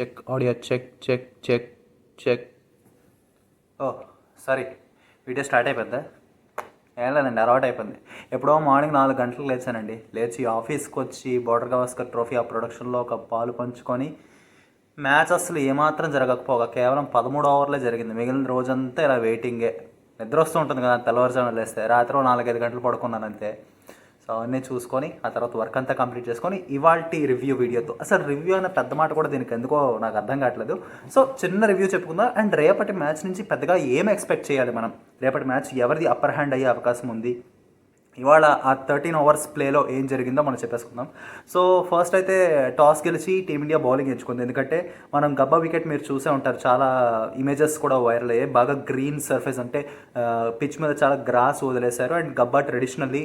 Check audio check check check check. Oh sorry video start అయిపోద్దా? ఏం లేదండి అలవాటు అయిపోయింది. ఎప్పుడో మార్నింగ్ నాలుగు గంటలకు లేచానండి. లేచి ఆఫీస్కి వచ్చి బోర్డర్ గవాస్కర్ ట్రోఫీ ఆ ప్రొడక్షన్లో ఒక పాలు పంచుకొని మ్యాచ్ అసలు ఏమాత్రం జరగకపోగా కేవలం పదమూడు ఓవర్లే జరిగింది. మిగిలిన రోజంతా ఇలా వెయిటింగే. నిద్ర వస్తూ ఉంటుంది కదా తెల్లవారుజామున లేస్తే. రాత్రి నాలుగైదు గంటలు పడుకున్నాను అంతే సో అవన్నీ చూసుకొని ఆ తర్వాత వర్క్ అంతా కంప్లీట్ చేసుకొని ఇవాల్టి రివ్యూ వీడియోతో. అసలు రివ్యూ అనే పెద్ద మాట కూడా దీనికి ఎందుకో నాకు అర్థం కావట్లేదు. సో చిన్న రివ్యూ చెప్పుకుందాం. అండ్ రేపటి మ్యాచ్ నుంచి పెద్దగా ఏం ఎక్స్పెక్ట్ చేయాలి మనం? రేపటి మ్యాచ్ ఎవరిది అప్పర్ హ్యాండ్ అయ్యే అవకాశం ఉంది? ఇవాళ ఆ థర్టీన్ అవర్స్ ప్లేలో ఏం జరిగిందో మనం చెప్పేసుకుందాం. సో ఫస్ట్ అయితే టాస్ గెలిచి టీమిండియా బౌలింగ్ ఎంచుకుంది. ఎందుకంటే మనం గబ్బా వికెట్ మీరు చూసే ఉంటారు. చాలా ఇమేజెస్ కూడా వైరల్ అయ్యాయి. బాగా గ్రీన్ సర్ఫేస్ అంటే పిచ్ మీద చాలా గ్రాస్ వదిలేశారు. అండ్ గబ్బా ట్రెడిషనల్లీ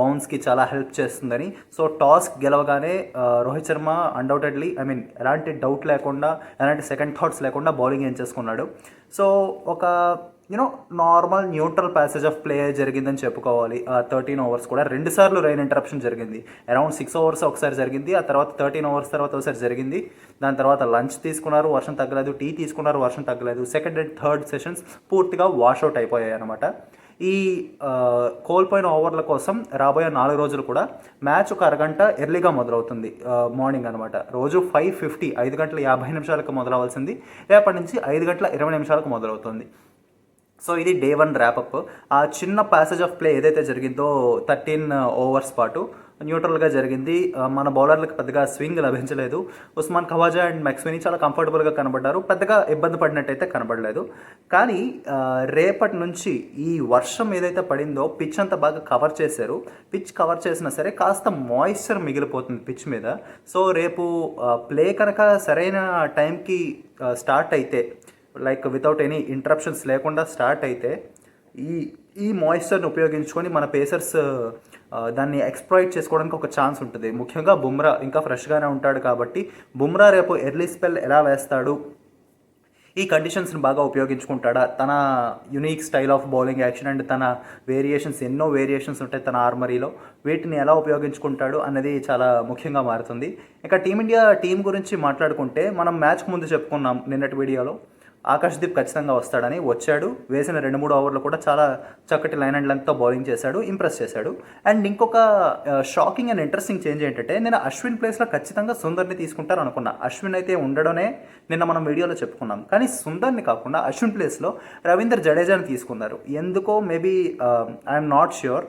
బౌన్స్కి చాలా హెల్ప్ చేస్తుందని. So toss గెలవగానే Rohit Sharma undoubtedly I mean ఎలాంటి డౌట్ లేకుండా ఎలాంటి సెకండ్ థాట్స్ లేకుండా బౌలింగ్ ఏం చేసుకున్నాడు. సో ఒక you know normal neutral passage of play జరిగిందని చెప్పుకోవాలి. ఆ థర్టీన్ ఓవర్స్ కూడా రెండు సార్లు రైన్ ఇంటరప్షన్ జరిగింది. అరౌండ్ సిక్స్ ఓవర్స్ ఒకసారి జరిగింది ఆ తర్వాత థర్టీన్ ఓవర్స్ తర్వాత ఒకసారి జరిగింది. దాని తర్వాత లంచ్ తీసుకున్నారు వర్షం తగ్గలేదు టీ తీసుకున్నారు వర్షం తగ్గలేదు. సెకండ్ అండ్ థర్డ్ సెషన్స్ పూర్తిగా వాషౌట్ అయిపోయాయి అనమాట ఈ కోల్పోయిన ఓవర్ల కోసం రాబోయే నాలుగు రోజులు కూడా మ్యాచ్ ఒక అరగంట ఎర్లీగా మొదలవుతుంది మార్నింగ్ అనమాట రోజు ఫైవ్ ఫిఫ్టీ ఐదు గంటల యాభై నిమిషాలకు మొదలవలసింది. రేపటి నుంచి ఐదు గంటల ఇరవై నిమిషాలకు మొదలవుతుంది. సో ఇది డే వన్ ర్యాపప్ ఆ చిన్న ప్యాసేజ్ ఆఫ్ ప్లే ఏదైతే జరిగిందో థర్టీన్ ఓవర్స్ uh, పాటు న్యూట్రల్గా జరిగింది. మన బౌలర్లకు పెద్దగా స్వింగ్ లభించలేదు. ఉస్మాన్ ఖవాజా అండ్ మెక్స్విని చాలా కంఫర్టబుల్గా కనబడ్డారు. పెద్దగా ఇబ్బంది పడినట్టయితే కనబడలేదు. కానీ రేపటి నుంచి ఈ వర్షం ఏదైతే పడిందో పిచ్ అంతా బాగా కవర్ చేశారు. పిచ్ కవర్ చేసినా సరే కాస్త మాయిశ్చర్ మిగిలిపోతుంది పిచ్ మీద. సో రేపు ప్లే కనుక సరైన టైంకి స్టార్ట్ అయితే లైక్ వితౌట్ ఎనీ ఇంటరప్షన్స్ లేకుండా స్టార్ట్ అయితే ఈ ఈ మాయిశ్చర్ని ఉపయోగించుకొని మన పేసర్స్ దాన్ని ఎక్స్ప్లాయిట్ చేసుకోవడానికి ఒక ఛాన్స్ ఉంటుంది. ముఖ్యంగా బుమ్రా ఇంకా ఫ్రెష్గానే ఉంటాడు కాబట్టి బుమ్రా రేపు ఎర్లీ స్పెల్ ఎలా వేస్తాడు? ఈ కండిషన్స్ని బాగా ఉపయోగించుకుంటాడా? తన unique style of bowling action and తన వేరియేషన్స్ ఎన్నో వేరియేషన్స్ ఉంటాయి తన ఆర్మరీలో వీటిని ఎలా ఉపయోగించుకుంటాడు అనేది చాలా ముఖ్యంగా మారుతుంది. ఇక టీమిండియా టీం గురించి మాట్లాడుకుంటే మనం మ్యాచ్కి ముందు చెప్పుకున్నాం నిన్నటి వీడియోలో ఆకాశ్దీప్ ఖచ్చితంగా వస్తాడని వచ్చాడు వేసిన రెండు మూడు ఓవర్లు కూడా చాలా చక్కటి లైన్ అండ్ లెంగ్త్తో బౌలింగ్ చేశాడు ఇంప్రెస్ చేశాడు. అండ్ ఇంకొక షాకింగ్ అండ్ ఇంట్రెస్టింగ్ చేంజ్ ఏంటంటే నేను అశ్విన్ ప్లేస్లో ఖచ్చితంగా సుందర్ని తీసుకుంటారు అనుకున్నా. అశ్విన్ అయితే ఉండడమే నిన్న మనం వీడియోలో చెప్పుకున్నాం. కానీ సుందర్ని కాకుండా అశ్విన్ ప్లేస్లో రవీందర్ జడేజాని తీసుకున్నారు. ఎందుకో మేబీ ఐఎమ్ నాట్ ష్యూర్.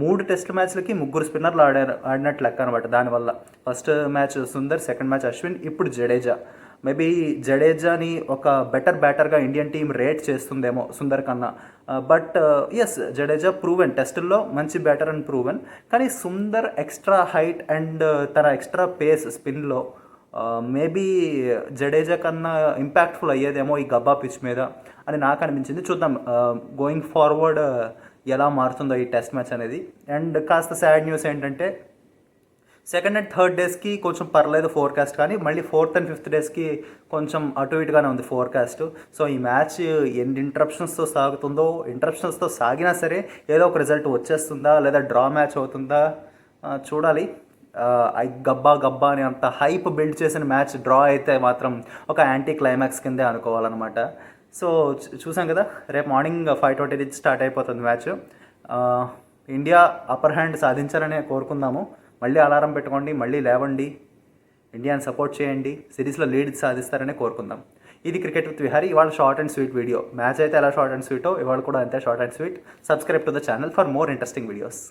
మూడు టెస్ట్ మ్యాచ్లకి ముగ్గురు స్పిన్నర్లు ఆడారు ఆడినట్లు లెక్క అనమాట దానివల్ల first match Sundar second match Ashwin ఇప్పుడు జడేజా. మేబీ జడేజాని ఒక బెటర్ బ్యాటర్గా ఇండియన్ టీం రేట్ చేస్తుందేమో సుందర్ కన్నా బట్ ఎస్ జడేజా ప్రూవెన్ టెస్టుల్లో మంచి బ్యాటర్ అండ్ ప్రూవెన్ కానీ సుందర్ ఎక్స్ట్రా హైట్ అండ్ తన ఎక్స్ట్రా పేస్ స్పిన్లో మేబీ జడేజా కన్నా ఇంపాక్ట్ఫుల్ అయ్యేదేమో ఈ గబ్బా పిచ్ మీద అని నాకు అనిపించింది. చూద్దాం uh, గోయింగ్ ఫార్వర్డ్ uh, ఎలా మారుతుందో ఈ టెస్ట్ మ్యాచ్ అనేది. అండ్ కాస్త సాడ్ న్యూస్ ఏంటంటే సెకండ్ అండ్ థర్డ్ డేస్కి కొంచెం పర్లేదు ఫోర్కాస్ట్ కానీ మళ్ళీ ఫోర్త్ అండ్ ఫిఫ్త్ డేస్కి కొంచెం అటు ఇటుగానే ఉంది ఫోర్కాస్ట్ సో ఈ మ్యాచ్ ఎన్ని ఇంటరప్షన్స్తో సాగుతుందో ఇంటరప్షన్స్తో సాగినా సరే ఏదో ఒక రిజల్ట్ వచ్చేస్తుందా లేదా డ్రా మ్యాచ్ అవుతుందా చూడాలి. ఐ గబ్బా గబ్బా అని అంత హైప్ బిల్డ్ చేసిన మ్యాచ్ డ్రా అయితే మాత్రం ఒక యాంటీ క్లైమాక్స్ కిందే అనుకోవాలన్నమాట. సో చూసాం కదా రేపు మార్నింగ్ ఫైవ్ ట్వంటీ నుంచి స్టార్ట్ అయిపోతుంది మ్యాచ్ ఇండియా అప్పర్ హ్యాండ్ సాధించాలనే కోరుకుందాము. మళ్ళీ అలారం పెట్టుకోండి మళ్ళీ లేవండి. ఇండియాని సపోర్ట్ చేయండి. సిరీస్లో లీడ్ సాధిస్తారనే కోరుకుందాం. ఇది క్రికెట్ విత్ విహారీ. ఇవాళ short and sweet video match అయితే ఎలా షార్ట్ అండ్ స్వీటో ఇవాళ కూడా అంతే short and sweet subscribe to the channel for more interesting videos